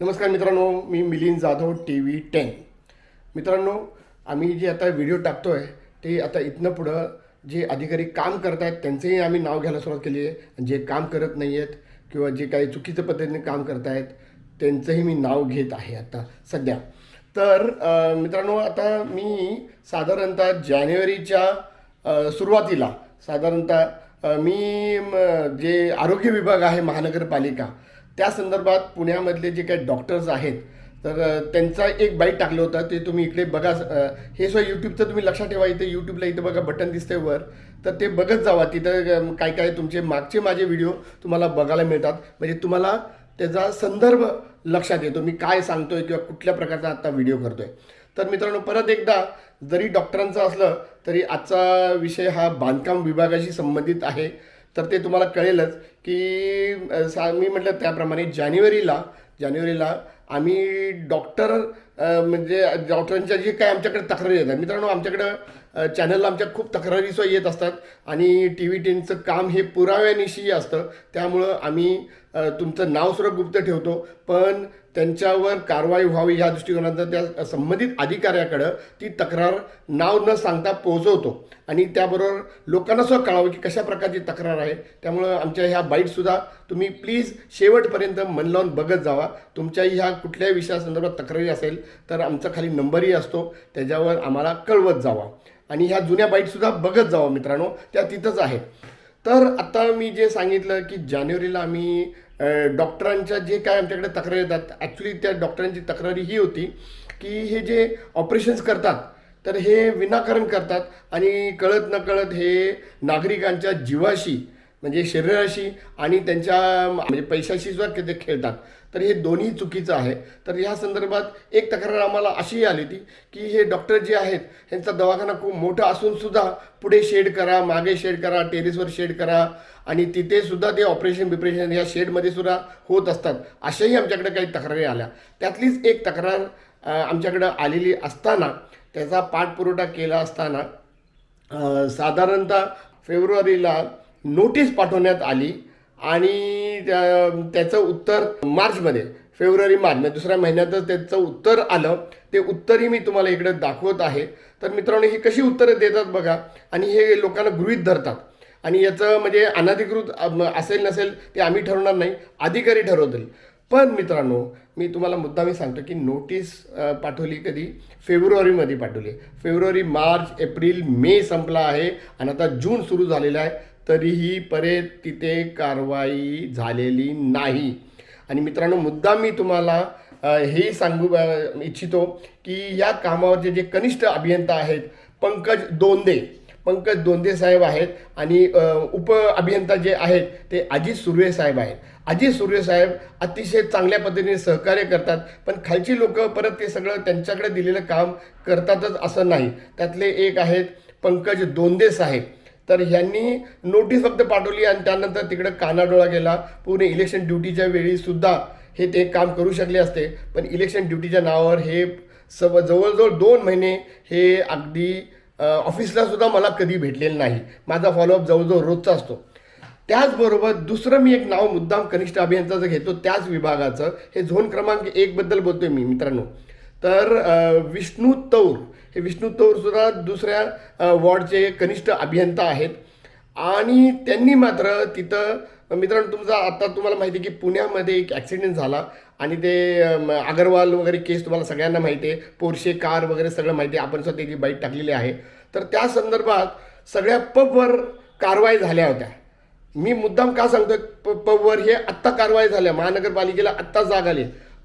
नमस्कार मित्रांनो मी Milind Jadhav T V ten. मित्रांनो आम्ही जे आता व्हिडिओ टाकतो आहे ते आता इथनं पुढं जे अधिकारी काम करत आहेत त्यांचंही आम्ही नाव घ्यायला सुरुवात केली आहे. जे काम करत नाही आहेत किंवा जे काही चुकीच्या पद्धतीने काम करत आहेत त्यांचंही मी नाव घेत आहे आता सध्या. तर मित्रांनो आता मी साधारणतः जानेवारीच्या सुरुवातीला साधारणतः मी जे आरोग्य विभाग आहे महानगरपालिका त्या संदर्भात पुण्यामधले जे काही डॉक्टर्स आहेत तर त्यांचा एक बाईट टाकलं होतं ते तुम्ही इकडे बघा हे सुद्धा यूट्यूबचं तुम्ही लक्षात ठेवा इथे यूट्यूबला इथं बघा बटन दिसतंय वर तर ते बघत जावा. तिथं काय काय तुमचे मागचे माझे व्हिडिओ तुम्हाला बघायला मिळतात. म्हणजे तुम्हाला त्याचा संदर्भ लक्षात येतो मी काय सांगतोय किंवा कुठल्या प्रकारचा आत्ता व्हिडिओ करतोय. तर मित्रांनो परत एकदा जरी डॉक्टरांचं असलं तरी आजचा विषय हा बांधकाम विभागाशी संबंधित आहे. तर ते तुम्हाला कळेलच की सा मी म्हटलं त्याप्रमाणे जानेवारीला जानेवारीला आम्ही डॉक्टर म्हणजे डॉक्टरांच्या जे काय आमच्याकडे तक्रारी येतात. मित्रांनो आमच्याकडं चॅनलला आमच्या खूप तक्रारी सुद्धा येत असतात आणि टी व्ही टेनचं काम हे पुराव्यानिशी असतं. त्यामुळं आम्ही तुमचं तुमचं नावसुद्धा गुप्त ठेवतो. पण त्यांच्यावर कारवाई व्हावी या दृष्टिकोनातून त्या संबंधित अधिकाऱ्याकडं ती तक्रार नाव न सांगता पोहोचवतो. आणि त्याबरोबर लोकांना सुद्धा कळावं की कशा प्रकारची तक्रार आहे. त्यामुळं आमच्या ह्या बाईटसुद्धा तुम्ही प्लीज शेवटपर्यंत मन लावून बघत जावा. तुमच्याही ह्या कुठल्याही विषयासंदर्भात तक्रारी असेल तर आमचा खाली नंबरही असतो. त्याच्यावर आम्हाला कळवत जावा. आणि ह्या जुन्या बाईटसुद्धा बघत जावा मित्रांनो. त्या तिथंच आहेत. तर आता मी जे सांगितलं की जानेवारीला आम्ही डॉक्टरांच्या जे काय आमच्याकडे तक्रारी येतात ॲक्च्युली त्या डॉक्टरांची तक्रारी ही होती की हे जे ऑपरेशन्स करतात तर हे विनाकारण करतात आणि कळत न कळत हे नागरिकांच्या जीवाशी म्हणजे शरीराशी आणि त्यांच्या म्हणजे पैशाशी सुद्धा ते खेळतात. तर हे दोन्ही चुकीचं आहे. तर ह्या संदर्भात एक तक्रार आम्हाला अशीही आली होती की हे डॉक्टर जे आहेत ह्यांचा दवाखाना खूप मोठा असून सुद्धा पुढे शेड करा मागे शेड करा टेरेसवर शेड करा आणि तिथे सुद्धा ते ऑपरेशन बिपरेशन या शेडमध्ये सुद्धा होत असतात. अशाही आमच्याकडे काही तक्रारी आल्या. त्यातलीच एक तक्रार आमच्याकडं आलेली असताना त्याचा पाठपुरवठा केला असताना साधारणतः फेब्रुवारीला नोटीस पाठवण्यात आली आणि त्या- त्याचं उत्तर मार्चमध्ये फेब्रुवारी मार्च म्हणजे दुसऱ्या महिन्यातच त्याचं उत्तर आलं. ते उत्तरही मी तुम्हाला इकडे दाखवत आहे. तर मित्रांनो ही कशी उत्तरं देतात बघा. आणि हे लोकांना गृहित धरतात. आणि याचं म्हणजे अनधिकृत असेल नसेल ते आम्ही ठरवणार नाही. अधिकारी ठरवतील. पण मित्रांनो मी तुम्हाला मुद्दामी सांगतो की नोटीस पाठवली कधी? फेब्रुवारीमध्ये पाठवली. फेब्रुवारी मार्च एप्रिल मे संपला आहे. आणि आता जून सुरू झालेला आहे. तरीही परत तिथे कारवाई झालेली नाही. आणि मित्रांनो मुद्दा मी तुम्हाला हे सांगू इच्छितो की या कामावरचे जे कनिष्ठ अभियंता आहेत पंकज दोंदे. पंकज दोंदे साहेब आहेत आणि उप अभियंता जे आहेत ते अजित सुर्वे साहेब आहेत. अजित सुर्वे साहेब अतिशय चांगल्या पद्धतीने सहकार्य करतात पण खालची लोक परत ते सगळं त्यांच्याकडे दिलेलं काम करतातच असं नाही. त्यातले एक आहेत पंकज दोंदे साहेब. तर ह्यांनी नोटीस फक्त पाठवली आणि त्यानंतर तिकडं कानाडोळा गेला. पूर्ण इलेक्शन ड्युटीच्या वेळीसुद्धा हे ते काम करू शकले असते. पण इलेक्शन ड्युटीच्या नावावर हे सव जवळजवळ दोन महिने हे अगदी ऑफिसलासुद्धा ऑफिसला सुद्धा मला कधी भेटलेलं नाही. माझा फॉलोअप जवळजवळ रोजचा असतो. त्याचबरोबर दुसरं मी एक नाव मुद्दाम कनिष्ठ अभियंताचं घेतो त्याच विभागाचं हे झोन क्रमांक एकबद्दल बोलतोय मी मित्रांनो. तर विष्णू तौर. हे विष्णू तौरसुद्धा दुसऱ्या वॉर्डचे कनिष्ठ अभियंता आहेत. आणि त्यांनी मात्र तिथं मित्रांनो तुमचा आता तुम्हाला माहिती आहे की पुण्यामध्ये एक ॲक्सिडेंट झाला. आणि ते अगरवाल वगैरे केस तुम्हाला सगळ्यांना माहिती आहे. पोरशे कार वगैरे सगळं माहिती आहे. आपण सुद्धा त्याची बाईट टाकलेली आहे. तर त्या संदर्भात सगळ्या पबवर कारवाई झाल्या होत्या. मी मुद्दाम का सांगतो प पबवर हे आत्ता कारवाई झाल्या. महानगरपालिकेला आत्ता जाग आली.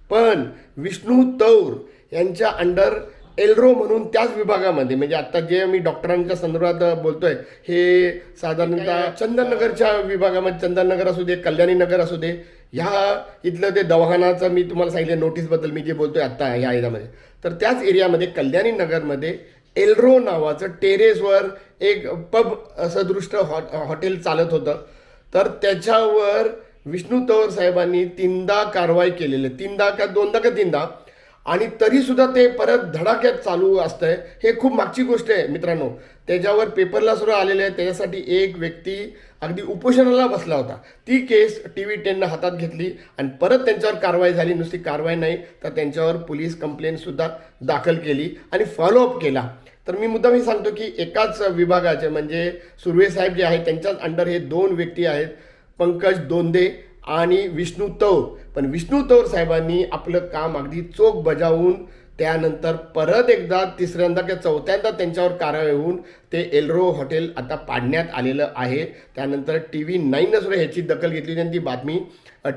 पण विष्णू तौर यांच्या अंडर एल्रो म्हणून त्याच विभागामध्ये म्हणजे आता जे मी डॉक्टरांच्या संदर्भात बोलतोय हे साधारणतः चंदननगरच्या विभागामध्ये चंदननगर असू दे कल्याणी नगर असू दे ह्या इथलं ते दवाखानाचं मी तुम्हाला सांगितलं नोटीसबद्दल मी जे बोलतोय आत्ता ह्या एरियामध्ये तर त्याच एरियामध्ये कल्याणी नगरमध्ये एल्रो नावाचं टेरेसवर एक पब सदृष्ट हॉ हॉटेल चालत होतं. तर त्याच्यावर विष्णू तवर साहेबांनी तीनदा कारवाई केलेली आहे. तीनदा का दोनदा का तीनदा? आणि तरीसुद्धा ते परत धडाक्यात चालू असतंय. हे खूप मागची गोष्ट आहे मित्रांनो. त्याच्यावर पेपरला सुद्धा आलेले आहे. त्याच्यासाठी एक व्यक्ती अगदी उपोषणाला बसला होता. ती केस टी व्ही टेननं हातात घेतली आणि परत त्यांच्यावर कारवाई झाली. नुसती कारवाई नाही तर त्यांच्यावर पोलीस कंप्लेंटसुद्धा दाखल केली आणि फॉलोअप केला. तर मी मुद्दाम हे सांगतो की एकाच विभागाचे म्हणजे सुर्वे साहेब जे आहेत त्यांच्याच अंडर हे दोन व्यक्ती आहेत. पंकज दोंदे आणि विष्णू तौर. पण विष्णू तौर साहेबांनी आपलं काम अगदी चोख बजावून त्यानंतर परत एकदा तिसऱ्यांदा किंवा चौथ्यांदा त्यांच्यावर कारवाई होऊन ते एल्रो हॉटेल आता पाडण्यात आलेलं आहे. त्यानंतर टी व्ही नाईननं सुद्धा ह्याची दखल घेतली आणि ती बातमी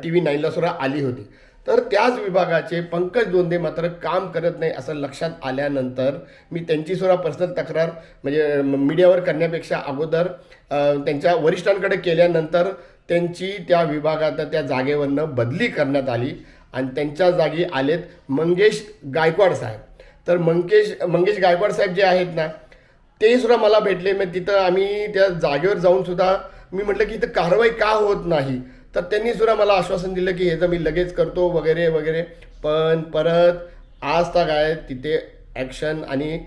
टी व्ही नाईनला सुद्धा आली होती. तर त्याच विभागाचे पंकज दोंदे मात्र काम करत नाही असं लक्षात आल्यानंतर मी त्यांची सुद्धा पर्सनल तक्रार म्हणजे मीडियावर करण्यापेक्षा अगोदर त्यांच्या वरिष्ठांकडे केल्यानंतर त्यांची त्या विभागात त्या जागेवरनं बदली करण्यात आली आणि त्यांच्या जागी आलेत मंगेश गायकवाड साहेब. तर मंगेश मंगेश गायकवाड साहेब जे आहेत ना ते सुद्धा मला भेटले. मग तिथं आम्ही त्या जागेवर जाऊन सुद्धा मी म्हटलं की इथं कारवाई का होत नाही? तर त्यांनी सुद्धा मला आश्वासन दिलं की हे तर मी लगेच करतो वगैरे वगैरे. पण परत आज तक आहे तिथे ॲक्शन आणि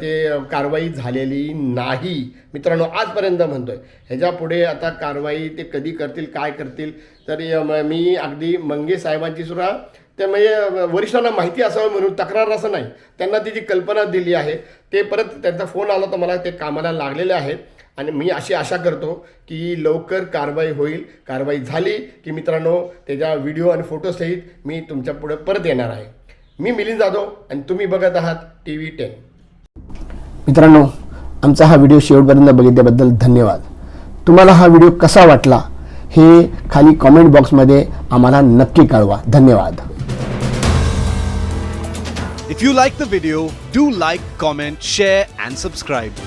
ते कारवाई झालेली नाही. मित्रांनो आजपर्यंत म्हणतोय. ह्याच्या पुढे आता कारवाई ते कधी करतील काय करतील तर मी अगदी मंगे साहेबांची सुद्धा ते म्हणजे वरिष्ठांना माहिती असावं म्हणून तक्रार असं नाही. त्यांना ती जी कल्पना दिली आहे ते परत त्यांचा फोन आला तर मला ते कामाला लागलेले आहेत आणि मी अशी आशा करतो की लवकर कारवाई होईल कारवाई झाली की मित्रांनो त्याच्या व्हिडिओ आणि फोटोसहित मी तुमच्यापुढे परत येणार आहे. मी मिलिंद जाधव आणि तुम्ही बघत आहात टी व्ही टेन. मित्रांनो आमचा हा व्हिडिओ शेवटपर्यंत बघितल्याबद्दल धन्यवाद. तुम्हाला हा व्हिडिओ कसा वाटला हे खाली कॉमेंट बॉक्समध्ये आम्हाला नक्की कळवा. धन्यवाद. If you like the video, do like, comment, share, and subscribe.